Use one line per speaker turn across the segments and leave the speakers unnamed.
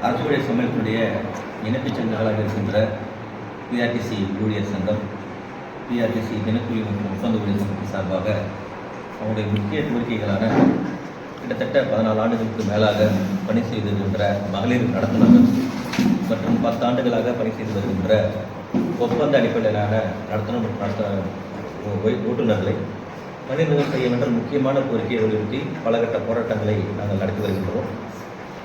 அரசுடைய சமயத்துடைய இணைப்புச் சங்கங்களாக இருக்கின்ற பிஆர்டிசி ஊழியர் சங்கம் பிஆர்டிசி தினக்கூலி மற்றும் ஒப்பந்த ஊழியர் சங்கத்தின் சார்பாக அவங்களுடைய முக்கிய கோரிக்கைகளான கிட்டத்தட்ட பதினாலு ஆண்டுகளுக்கு மேலாக பணி செய்து வருகின்ற மகளிர் நடத்துனர்கள் மற்றும் பத்து ஆண்டுகளாக பணி செய்து வருகின்ற ஒப்பந்த அடிப்படையிலான நடத்தணும் நடத்த ஓட்டுநர்களை பணிநிறுவனம் செய்ய வேண்டும் முக்கியமான கோரிக்கையை வலியுறுத்தி பலகட்ட போராட்டங்களை நாங்கள் நடத்தி வருகின்றோம்.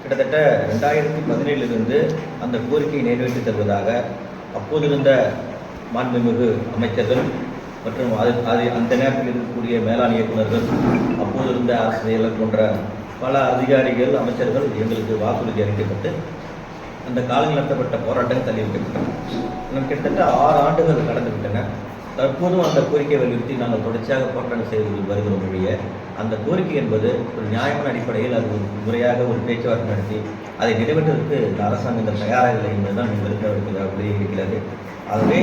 கிட்டத்தட்ட ரெண்டாயிரத்தி பதினேழிலிருந்து அந்த கோரிக்கையை நிறைவேற்றி தருவதாக அப்போதிருந்த மாண்புமிகு அமைச்சர்கள் மற்றும் அது அது அந்த நேரத்தில் இருக்கக்கூடிய மேலாண் இயக்குநர்கள் அப்போது இருந்த ஆசிரியர்கள் போன்ற பல அதிகாரிகள் அமைச்சர்கள் எங்களுக்கு வாக்குறுதி அளிக்கப்பட்டு அந்த காலங்கள் நடத்தப்பட்ட போராட்டங்கள் தள்ளி வைக்கப்பட்டன கிட்டத்தட்ட ஆறு ஆண்டுகள் கடந்து விட்டன. தற்போதும் அந்த கோரிக்கை வலியுறுத்தி நாங்கள் தொடர்ச்சியாக போராட்டம் செய்து வருகிறோம் ஒழிய அந்த கோரிக்கை என்பது ஒரு நியாயமான அடிப்படையில் அது ஒரு முறையாக ஒரு பேச்சுவார்த்தை நடத்தி அதை நிறைவேற்றுவதற்கு இந்த அரசாங்கங்கள் தயாராக இல்லை என்பதுதான் எங்களுக்கு இருக்கிறது ஆகவே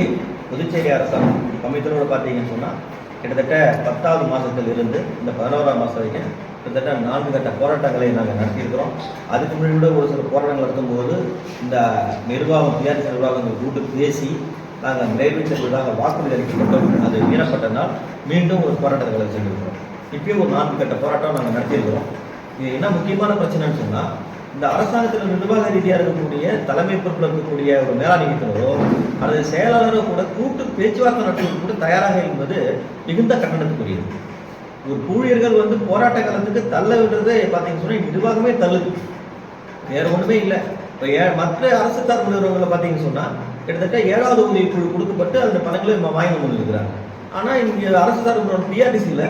புதுச்சேரி அரசாங்கம் கமிஷனோட பார்த்தீங்கன்னு சொன்னால் கிட்டத்தட்ட பத்தாவது மாதத்தில் இருந்து இந்த பதினோராம் மாதம் வரைக்கும் கிட்டத்தட்ட நான்கு கட்ட போராட்டங்களை நாங்கள் நடத்தியிருக்கிறோம். அதுக்கு முன்னாடி கூட ஒரு சில போராட்டங்கள் நடத்தும்போது இந்த நிர்வாகம் பிஆர்சி நிர்வாகங்கள் கூட்டு பேசி நாங்கள் நிறைவேற்றுவதாக வாக்குறுதி அளிக்கப்பட்டோம். அது மீறப்பட்டனால் மீண்டும் ஒரு போராட்டங்களை செஞ்சிருக்கிறோம் இப்பயும் ஒரு நான்கு கட்ட போராட்டம் நாங்கள் நடத்தியிருக்கிறோம். இது என்ன முக்கியமான பிரச்சனைன்னு சொன்னால் இந்த அரசாங்கத்தில் நிர்வாக ரீதியாக இருக்கக்கூடிய தலைமை பொறுப்பில் இருக்கக்கூடிய ஒரு மேலாண் அல்லது செயலாளரோ கூட கூட்டு பேச்சுவார்த்தை நடத்துவதற்கு கூட தயாராக என்பது மிகுந்த கண்டனத்துக்குரியது. ஊழியர்கள் வந்து போராட்ட காலத்துக்கு தள்ள விடுறதே பார்த்தீங்கன்னு சொன்னால் நிர்வாகமே தள்ளுது. வேற ஒன்றுமே இல்லை. இப்போ ஏ மற்ற அரசு சார்பு நிறுவனங்களை பார்த்தீங்கன்னு சொன்னால் கிட்டத்தட்ட ஏழாவது உதவி குழு கொடுக்கப்பட்டு அந்த பணங்களை நம்ம வாங்கி கொண்டிருக்கிறாங்க. ஆனால் இங்கே அரசு சார்பு பிஆர்டிசியில்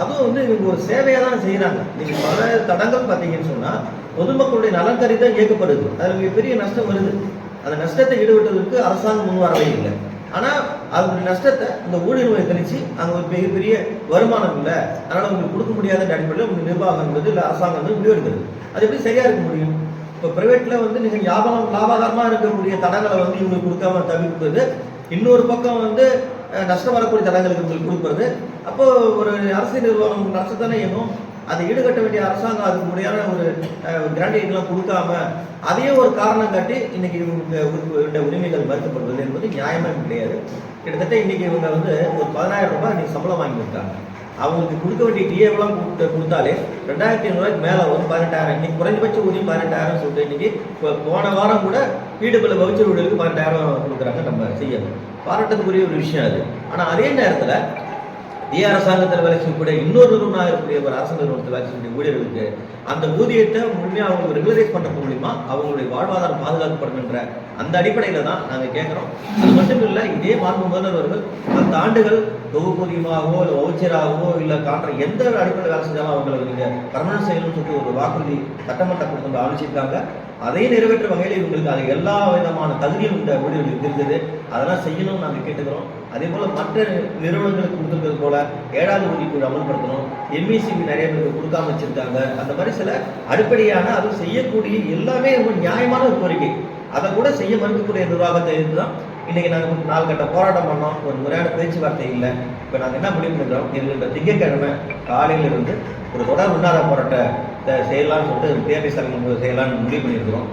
அதுவும் வந்து இவங்க ஒரு சேவையாக தான் செய்கிறாங்க நீங்கள் பல தடங்கள் பார்த்தீங்கன்னு சொன்னால் பொதுமக்களுடைய நலன் கருதி தான் இயக்கப்படுது. அதில் மிகப்பெரிய நஷ்டம் வருது. அந்த நஷ்டத்தை ஈடுபட்டதற்கு அரசாங்கம் முன் வரவே இல்லை. ஆனால் அதனுடைய நஷ்டத்தை இந்த ஊழியர்களை கழிச்சு அங்கே ஒரு மிகப்பெரிய வருமானம் இல்லை. அதனால் உங்களுக்கு கொடுக்க முடியாத அடிப்படையில் உங்கள் நிர்வாகம் என்பது இல்லை அரசாங்கம் வந்து முடிவெடுக்கிறது அது எப்படி சரியாக இருக்க முடியும்? இப்போ ப்ரைவேட்டில் வந்து நீங்கள் லாபம் லாபகரமாக இருக்கக்கூடிய தடங்களை வந்து இவங்களுக்கு கொடுக்காம தவிர்ப்பது இன்னொரு பக்கம் வந்து நஷ்டம் வரக்கூடிய தடங்களுக்கு உங்களுக்கு கொடுப்பது. அப்போ ஒரு அரசு நிர்வாகம் நஷ்டத்தானே ஏனும் அதை ஈடுகட்ட வேண்டிய அரசாங்கம் அதுக்கு முறையான ஒரு கிராண்டியெல்லாம் கொடுக்காம அதையே ஒரு காரணம் காட்டி இன்னைக்கு இவங்க உரிமைகள் மறுக்கப்படுவது என்பது நியாயமாக கிடையாது. கிட்டத்தட்ட இன்னைக்கு இவங்க வந்து ஒரு பதினாயிரம் ரூபாய் இன்னைக்கு சம்பளம் வாங்கியிருக்காங்க அவங்களுக்கு கொடுக்க வேண்டிய டிஏவெல்லாம் கொடுத்து கொடுத்தாலே ரெண்டாயிரத்தி ஐநூறுரூவாய்க்கு மேலே வரும் பதினெட்டாயிரம் இன்னைக்கு குறைஞ்சபட்ச ஊதியம் பதினெட்டாயிரம் சொல்லிட்டு இன்னைக்கு இப்போ போன வாரம் கூட வீடு பிள்ளை வவுச்சர் வீடுகளுக்கு பதினெட்டாயிரம் கொடுக்குறாங்க நம்ம செய்யணும் பாராட்டத்துக்குரிய ஒரு விஷயம் அது. ஆனால் அதே நேரத்தில் ஏ அரசாங்கத்தில் வேலை செய்யக்கூடிய இன்னொரு நிறுவனம் இருக்கக்கூடிய ஒரு அரசு நிறுவனத்தில் வேலை செய்யக்கூடிய ஊழியர்களுக்கு அந்த ஊதியத்தை முழுமையாக அவங்களுக்கு ரெகுலரைஸ் பண்ணுறது மூலிமா அவங்களுடைய வாழ்வாதாரம் பாதுகாக்கப்படும் என்ற அந்த அடிப்படையில் தான் நாங்கள் கேட்குறோம் அது மட்டும் இல்லை இதே மாண்பு முதல்வர்கள் பத்து ஆண்டுகள் தொகுப்பூதியமாகவோ இல்லை ஓச்சராகவோ இல்லை காட்டுற எந்த அடிப்படையில் வேலை செஞ்சாலும் அவங்களுக்கு நீங்கள் பர்மனன்ட் செய்யணும்னு சொல்லிட்டு ஒரு வாக்குறுதி சட்டமன்ற கொடுத்து ஆலோசிக்காங்க அதையும் நிறைவேற்ற வகையில் இவங்களுக்கு அது எல்லா விதமான தகுதியும் இந்த ஊழியர்களுக்கு இருந்தது அதெல்லாம் செய்யணும்னு நாங்கள் கேட்டுக்கிறோம். அதே போல் மற்ற நிறுவனங்களுக்கு கொடுத்துருக்கிறது போல ஏழாவது ஊதியக்குழு அமல்படுத்தணும். எம்இசிபி நிறைய பேருக்கு கொடுக்காம வச்சிருக்காங்க அந்த மாதிரி சில அடிப்படையான அது செய்யக்கூடிய எல்லாமே ரொம்ப நியாயமான ஒரு கோரிக்கை. அதை கூட செய்ய மறுக்கக்கூடிய நிர்வாகத்தை இருந்து தான் இன்னைக்கு நாங்கள் நாலு கட்ட போராட்டம் பண்ணோம். ஒரு முறையான பேச்சுவார்த்தை இல்லை. இப்போ நாங்கள் என்ன முடிவு பண்ணுறோம் இருக்கின்ற திங்கக்கிழமை காலையில இருந்து ஒரு தொடர் உண்ணாத போராட்டத்தை செய்யலாம்னு சொல்லிட்டு தேர்தல் சங்கம் செய்யலாம்னு முடிவு பண்ணியிருக்கிறோம்.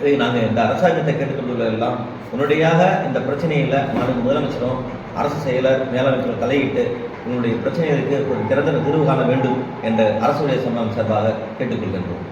இதை நாங்கள் இந்த அரசாங்கத்தை கேட்டுக்கொண்டுள்ள எல்லாம் உன்னுடையாக இந்த பிரச்சனையில் மாநில முதலமைச்சரும் அரசு செயலர் மேலமைச்சரும் தலையிட்டு உங்களுடைய பிரச்சனைகளுக்கு ஒரு திறந்த தீர்வு காண வேண்டும் என்ற அரசுடைய சம்பளம் சார்பாக கேட்டுக்கொள்கின்றோம்.